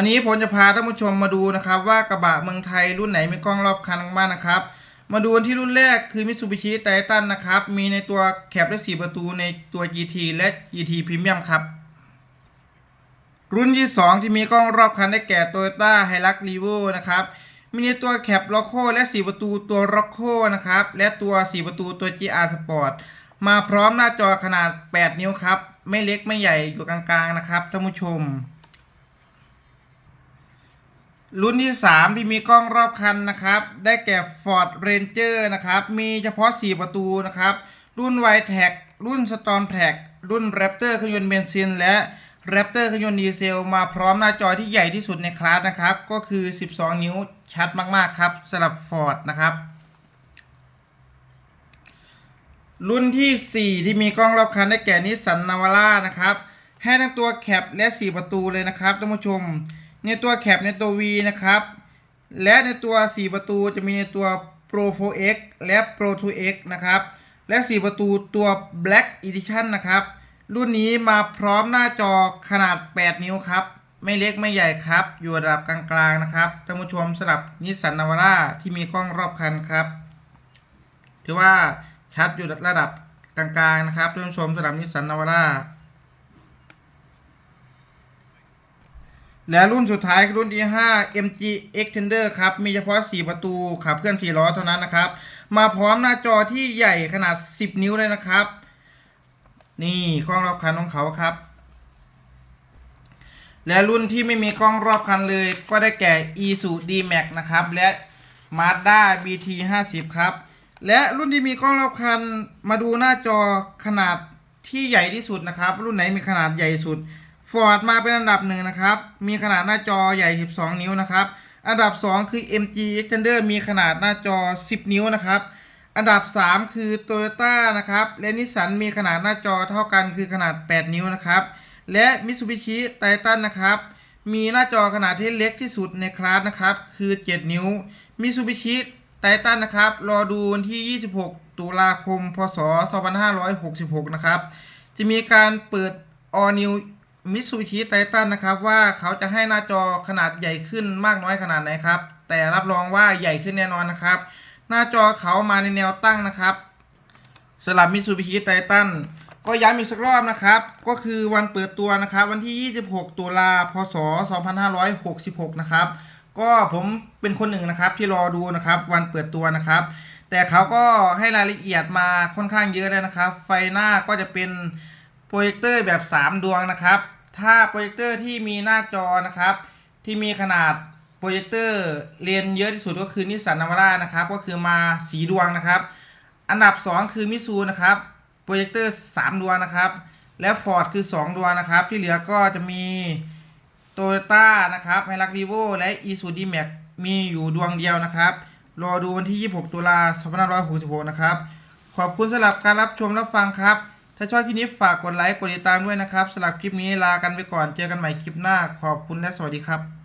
วันนี้ผมจะพาท่านผู้ชมมาดูนะครับว่ากระบะเมืองไทยรุ่นไหนมีกล้องรอบคันบ้างนะครับ มาดูที่รุ่นแรกคือ Mitsubishi Titan นะครับ มีในตัวแคปและ4ประตูในตัว GT และ GT Premium ครับ รุ่นที่ 2 ที่มีกล้องรอบคันได้แก่ Toyota Hilux Revo นะครับ มีในตัวแคปล็อกโคและ 4 ประตูตัวล็อกโคนะครับ และตัว 4 ประตูตัว GR Sport มาพร้อมหน้าจอขนาด 8 นิ้วครับ ไม่เล็กไม่ใหญ่อยู่กลางๆนะครับท่านผู้ชม รุ่นที่ 3 ที่มีกล้องรอบคันนะครับ ได้แก่ Ford Ranger นะครับ มีเฉพาะ 4 ประตูนะครับ รุ่น w i t e c รุ่น Storm t r a c รุ่น Raptor เครื่องยนต์เบนซิน และ Raptor เครื่องยนต์ดีเซล มาพร้อมหน้าจอที่ใหญ่ที่สุดในคลาสนะครับ ก็คือ 12 นิ้วชัดมากๆครับสำหรับ Ford นะครับ รุ่นที่ 4 ที่มีกล้องรอบคันได้แก่นิสสันนาวาร่านะครับ ให้ทั้งตัวแคปและ 4 ประตูเลยนะครับท่านผู้ชม ในตัวแคปในตัว V นะครับ และในตัว 4 ประตูจะมีในตัว Pro 4X และ Pro 2X นะครับ และ 4 ประตูตัว Black Edition นะครับ รุ่นนี้มาพร้อมหน้าจอขนาด 8 นิ้วครับ ไม่เล็กไม่ใหญ่ครับ อยู่ระดับกลางๆนะครับท่านผู้ชมสำหรับนิสสันนาวาร่าที่มีกล้องรอบคันครับถือว่าชัดอยู่ระดับกลางๆนะครับท่านผู้ชมสำหรับนิสสันนาวาร่า และรุ่นสุดท้ายรุ่นที่ 5 MG Extender ครับ มีเฉพาะ 4 ประตูขับเคลื่อน 4 ล้อเท่านั้นนะครับ มาพร้อมหน้าจอที่ใหญ่ขนาด 10 นิ้วเลยนะครับ นี่กล้องรอบคันของเขาครับ และรุ่นที่ไม่มีกล้องรอบคันเลย ก็ได้แก่ Isuzu D-Max นะครับ และ Mazda BT 50ครับ และรุ่นที่มีกล้องรอบคัน มาดูหน้าจอขนาดที่ใหญ่ที่สุดนะครับ รุ่นไหนมีขนาดใหญ่สุด Ford มาเป็นอันดับหนึ่งนะครับ มีขนาดหน้าจอใหญ่ 12 นิ้วนะครับ อันดับ 2 คือ MG Extender มีขนาดหน้าจอ 10 นิ้วนะครับ อันดับ 3 คือ Toyota นะครับ และนิสสันมีขนาดหน้าจอเท่ากันคือขนาด 8 นิ้วนะครับ และ Mitsubishi Titan นะครับ มีหน้าจอขนาดที่เล็กที่สุดในคลาสนะครับ คือ 7 นิ้ว Mitsubishi Titan นะครับ รอดูวันที่ 26 ตุลาคม พศ 2566 นะครับ จะมีการเปิด All New Mitsubishi Titan นะครับว่าเขาจะให้หน้าจอขนาดใหญ่ขึ้นมากน้อยขนาดไหนครับ แต่รับรองว่าใหญ่ขึ้นแน่นอนนะครับ หน้าจอเขามาในแนวตั้งนะครับสำหรับ Mitsubishi Titan ก็ย้ำอีกสักรอบนะครับ ก็คือวันเปิดตัวนะครับ วันที่ 26 ตุลาพศ 2566 นะครับ ก็ผมเป็นคนหนึ่งนะครับที่รอดูนะครับวันเปิดตัวนะครับ แต่เขาก็ให้รายละเอียดมาค่อนข้างเยอะเลยนะครับ ไฟหน้าก็จะเป็นโปรเจคเตอร์แบบ 3 ดวงนะครับ ถ้าโปรเจคเตอร์ที่มีหน้าจอนะครับ ที่มีขนาดโปรเจคเตอร์เลนเยอะที่สุดก็คือนิสสันนาวาร่านะครับ ก็คือมาสีดวงนะครับ อันดับ 2 คือมิซูนะครับโปรเจคเตอร์3ดวงนะครับ และ Ford คือ 2 ดวงนะครับ ที่เหลือก็จะมีโตโยต้านะครับไฮรักรีโวและอีซูดีแม็กมีอยู่ดวงเดียวนะครับ รอดูวันที่ 26 ตุลา2566 นะครับ ขอบคุณสำหรับการรับชมรับฟังครับ ถ้าชอบคลิปนี้ฝากกดไลค์ กดติดตามด้วยนะครับสำหรับคลิปนี้ลากันไปก่อน เจอกันใหม่คลิปหน้า ขอบคุณและสวัสดีครับ